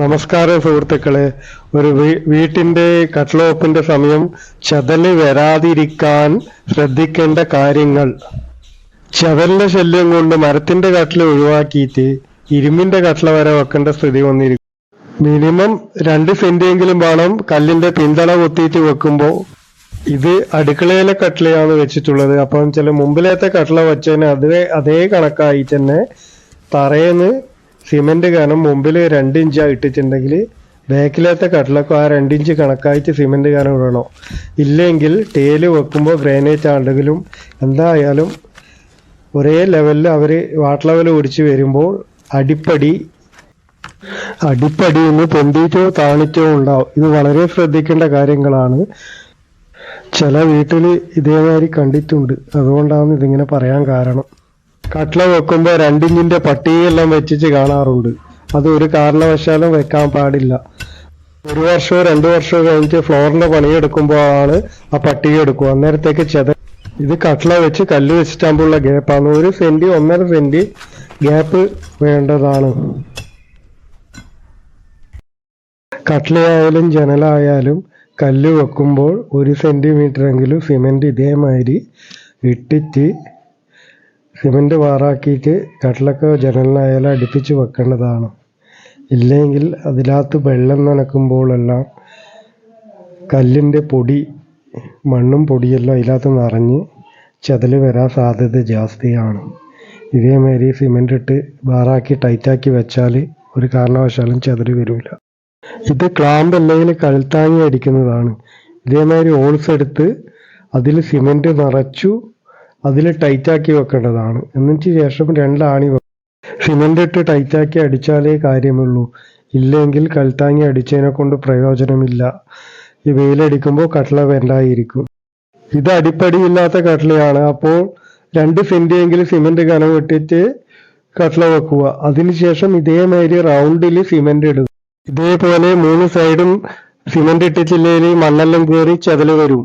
നമസ്കാരം സുഹൃത്തുക്കളെ. ഒരു വീട്ടിന്റെ കട്ട്ലോപ്പിന്റെ സമയം ചതൽ വരാതിരിക്കാൻ ശ്രദ്ധിക്കേണ്ട കാര്യങ്ങൾ. ചതലിന്റെ ശല്യം കൊണ്ട് മരത്തിന്റെ കട്ടിൽ ഒഴിവാക്കിയിട്ട് ഇരുമ്പിന്റെ കട്ടില വരെ വെക്കേണ്ട സ്ഥിതി വന്നിരിക്കും മിനിമം രണ്ട് സെന്റിയെങ്കിലും വേണം കല്ലിന്റെ പിന്തള കൊത്തിയിട്ട് വെക്കുമ്പോൾ ഇത് അടുക്കളയിലെ കട്ടിലയാണ് വെച്ചിട്ടുള്ളത്. അപ്പം ചില മുമ്പിലത്തെ കട്ടില വെച്ചതിന് അതേ അതേ കണക്കായി തന്നെ തറയെന്ന് സിമെന്റ് കാരണം മുമ്പിൽ രണ്ട് ഇഞ്ച് ഇട്ടിട്ടുണ്ടെങ്കിൽ ബാക്കിലത്തെ കട്ടിലൊക്കെ ആ രണ്ടിഞ്ച് കണക്കായിട്ട് സിമെന്റ് കാരണം ഇടണം? ഇല്ലെങ്കിൽ ടേൽ വെക്കുമ്പോൾ ഗ്രാനൈറ്റ് ആണെങ്കിലും എന്തായാലും ഒരേ ലെവലിൽ അവർ വാട്ടർ ലെവൽ ഓടിച്ച് വരുമ്പോൾ അടിപ്പടി അടിപ്പടി ഒന്ന് പൊന്തിയിട്ടോ താണിറ്റോ ഉണ്ടാവും. ഇത് വളരെ ശ്രദ്ധിക്കേണ്ട കാര്യങ്ങളാണ്. ചില വീട്ടിൽ ഇതേമാതിരി കണ്ടിട്ടുണ്ട്. അതുകൊണ്ടാണ് ഇതിങ്ങനെ പറയാൻ കാരണം. കട്ട്ല വെക്കുമ്പോൾ രണ്ടിഞ്ചിന്റെ പട്ടികയെല്ലാം വെച്ചിച്ച് കാണാറുണ്ട്. അത് ഒരു കാരണവശാലും വെക്കാൻ പാടില്ല. ഒരു വർഷമോ രണ്ടു വർഷമോ കഴിഞ്ഞ് ഫ്ലോറിന്റെ പണിയെടുക്കുമ്പോഴാണ് ആ പട്ടിക എടുക്കുക. അന്നേരത്തേക്ക് ചെത ഇത് കട്ട്ല വെച്ച് കല്ല് വെച്ചിട്ടാകുമ്പോഴുള്ള ഗ്യാപ്പാണ് ഒരു സെന്റ് ഒന്നര സെന്റ് ഗ്യാപ്പ് വേണ്ടതാണ്. കട്ട്ലയായാലും ജനലായാലും കല്ല് വെക്കുമ്പോൾ ഒരു സെന്റിമീറ്റർ എങ്കിലും സിമെന്റ് ഇതേമാതിരി ഇട്ടിട്ട് സിമെന്റ് വാറാക്കിയിട്ട് കട്ടിലൊക്കെ ജനലിനായാലും അടുപ്പിച്ച് വെക്കേണ്ടതാണ്. ഇല്ലെങ്കിൽ അതിനകത്ത് വെള്ളം നനക്കുമ്പോഴെല്ലാം കല്ലിന്റെ പൊടി മണ്ണും പൊടിയെല്ലാം അതിനകത്ത് നിറഞ്ഞ് ചതൽ വരാൻ സാധ്യത ജാസ്തിയാണ്. ഇതേമാതിരി സിമെന്റ് ഇട്ട് ബാറാക്കി ടൈറ്റാക്കി വെച്ചാൽ ഒരു കാരണവശാലും ചതൽ വരില്ല. ഇത് ക്ലാമ്പ് അല്ലെങ്കിൽ കഴുത്താങ്ങി അടിക്കുന്നതാണ്. ഇതേമാതിരി ഓൾസ് എടുത്ത് അതിൽ സിമെന്റ് നിറച്ചു അതിൽ ടൈറ്റാക്കി വെക്കേണ്ടതാണ്. എന്നിട്ട് ശേഷം രണ്ടാണി സിമെന്റ് ഇട്ട് ടൈറ്റാക്കി അടിച്ചാലേ കാര്യമുള്ളൂ. ഇല്ലെങ്കിൽ കൽത്താങ്ങി അടിച്ചതിനെ കൊണ്ട് പ്രയോജനമില്ല. ഈ വെയിലടിക്കുമ്പോൾ കട്ട്ല വേണ്ടായിരിക്കും ഇത് അടിപ്പടിയില്ലാത്ത കട്ടളയാണ്. അപ്പോൾ രണ്ട് സെന്റിയെങ്കിലും സിമെന്റ് കനം ഇട്ടിട്ട് കട്ട്ല വെക്കുക. അതിനുശേഷം ഇതേമാതിരി റൗണ്ടിൽ സിമെന്റ് ഇടുക. ഇതേപോലെ മൂന്ന് സൈഡും സിമെന്റ് ഇട്ടിട്ടില്ലെങ്കിൽ മണ്ണെല്ലാം കയറി ചെതൽ വരും.